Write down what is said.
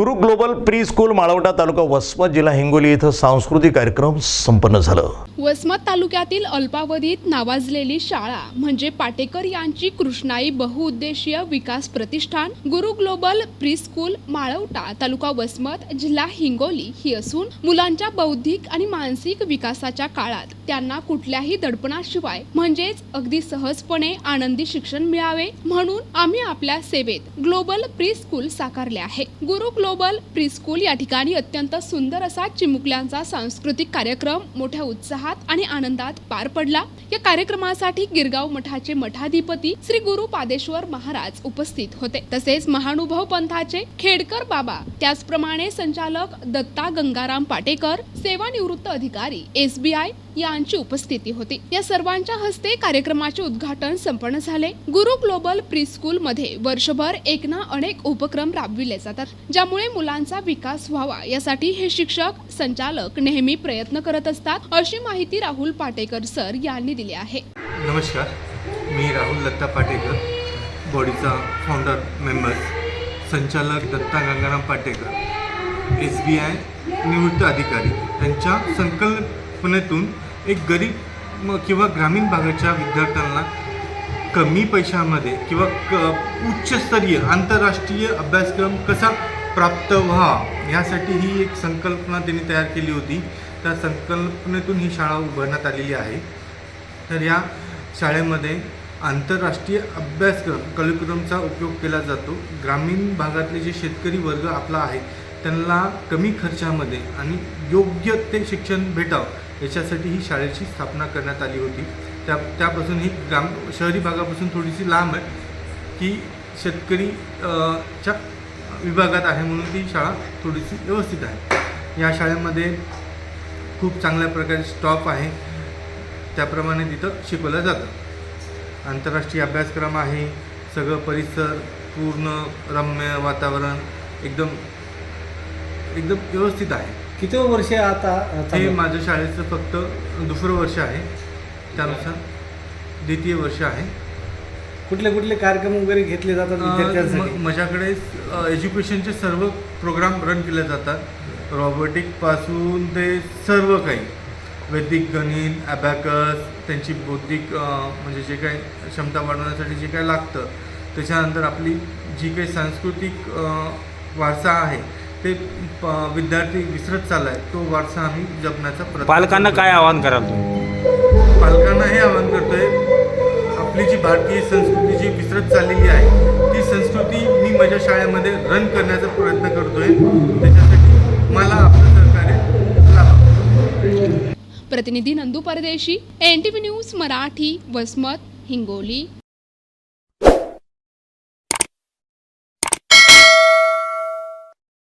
Guru global pre school Malwata तालुका वसमत जिल्हा हिंगोली इथं सांस्कृतिक कार्यक्रम संपन्न झालं. वसमत तालुक्यातील अल्पावधीत नावाजलेली शाळा म्हणजे पाटेकर यांची Krishnai Bahuuddeshiya Vikas Pratishthan Guru global pre school Malwata तालुका वसमत जिल्हा हिंगोली ही असून मुलांच्या बौद्धिक आणि मानसिक विकासाच्या काळात त्यांना कुठल्याही दडपणाशिवाय म्हणजेच अगदी सहजपणे आनंदी शिक्षण मिळावे म्हणून आम्ही आपल्या सेवेत ग्लोबल प्री स्कूल साकारले आहे. गुरु ग्लोबल ग्लोबल प्रीस्कूल या ठिकाणी अत्यंत सुंदर असा चिमुकल्यांचा सांस्कृतिक कार्यक्रम मोठ्या उत्साहात आणि आनंदात पार पडला. या कार्यक्रमासाठी गिरगाव मठाचे मठाधिपती श्री गुरु पादेश्वर महाराज उपस्थित होते. तसेच महानुभव पंथाचे खेडकर बाबा त्याचप्रमाणे संचालक दत्ता गंगाराम पाटेकर सेवानिवृत्त अधिकारी एसबीआय यांची उपस्थिती होती. या सर्वांच्या हस्ते कार्यक्रमाचे उद्घाटन संपन्न झाले. गुरु ग्लोबल प्री स्कूल मध्ये वर्षभर एक ना अनेक उपक्रम राबविले जातात. ज्यामुळे मुलांचा विकास व्हावा. यासाठी हे शिक्षक संचालक नेहमी प्रयत्न करत असतात अशी माहिती राहुल पाटेकर सर यांनी दिली आहे. नमस्कार. मी राहुल दत्ता पाटेकर बॉडीचा फाउंडर मेंबर संचालक Datta Gangaram Patekar S B I निवृत्त अधिकारी. यांच्या कल्पनेतून एक गरीब म- किंवा ग्रामीण भागाच्या विद्यार्थ्यांना कमी पैशामध्ये किंवा क उच्चस्तरीय आंतरराष्ट्रीय अभ्यासक्रम कसा प्राप्त व्हा यासाठी ही एक संकल्पना त्यांनी तयार केली होती. त्या संकल्पनेतून ही शाळा उभारण्यात आलेली आहे. तर या शाळेमध्ये आंतरराष्ट्रीय अभ्यासक्रम करिक्युलमचा उपयोग केला जातो. ग्रामीण भागातले जे शेतकरी वर्ग आपला आहे त्यांना कमी खर्चामध्ये आणि योग्य ते शिक्षण भेटावं याच्यासाठी ही शाळेची स्थापना करण्यात आली होती. त्या त्यापासून ही ग्राम शहरी भागापासून थोडीशी लांब आहे की शेतकरी च्या विभागात आहे म्हणून ती शाळा थोडीशी व्यवस्थित आहे. या शाळेमध्ये खूप चांगल्या प्रकारे स्टॉप आहे. त्याप्रमाणे तिथं शिकवलं जातं. आंतरराष्ट्रीय अभ्यासक्रम आहे. सगळं परिसर पूर्ण रम्य वातावरण एकदम एकदम व्यवस्थित आहे. किती वर्ष आता हे चालू? माझ्या शाळेचं फक्त दुसरं वर्ष आहे. त्यानुसार द्वितीय वर्ष आहे. कुठले कुठले कार्यक्रम वगैरे घेतले जातात अ, विद्यार्थ्यांसाठी? म- माझ्याकडे एज्युकेशनचे सर्व प्रोग्राम रन केले जातात. रॉबोटिकपासून ते सर्व काही. वैदिक गणित ॲबॅकस त्यांची बौद्धिक अ, म्हणजे जे काही क्षमता वाढवण्यासाठी जे काही लागतं. त्याच्यानंतर आपली जी काही सांस्कृतिक अ, वारसा आहे ते प- विद्यार्थी विसरत चालला आहे तो वारसा आम्ही जपण्याचा प्रयत्न पालकांना. काय आवाहन कराल तुम्ही? पालकांना हे आवाहन करतोय आपली जी भारतीय संस्कृती जी विसरत चाललेली आहे ती संस्कृती मी माझ्या शाळेमध्ये रन करण्याचा प्रयत्न करतोय. त्याच्यासाठी मला आपलं सहकार्य लाभा. प्रतिनिधी Nandu Pardeshi N T V news Marathi Wasmat Hingoli.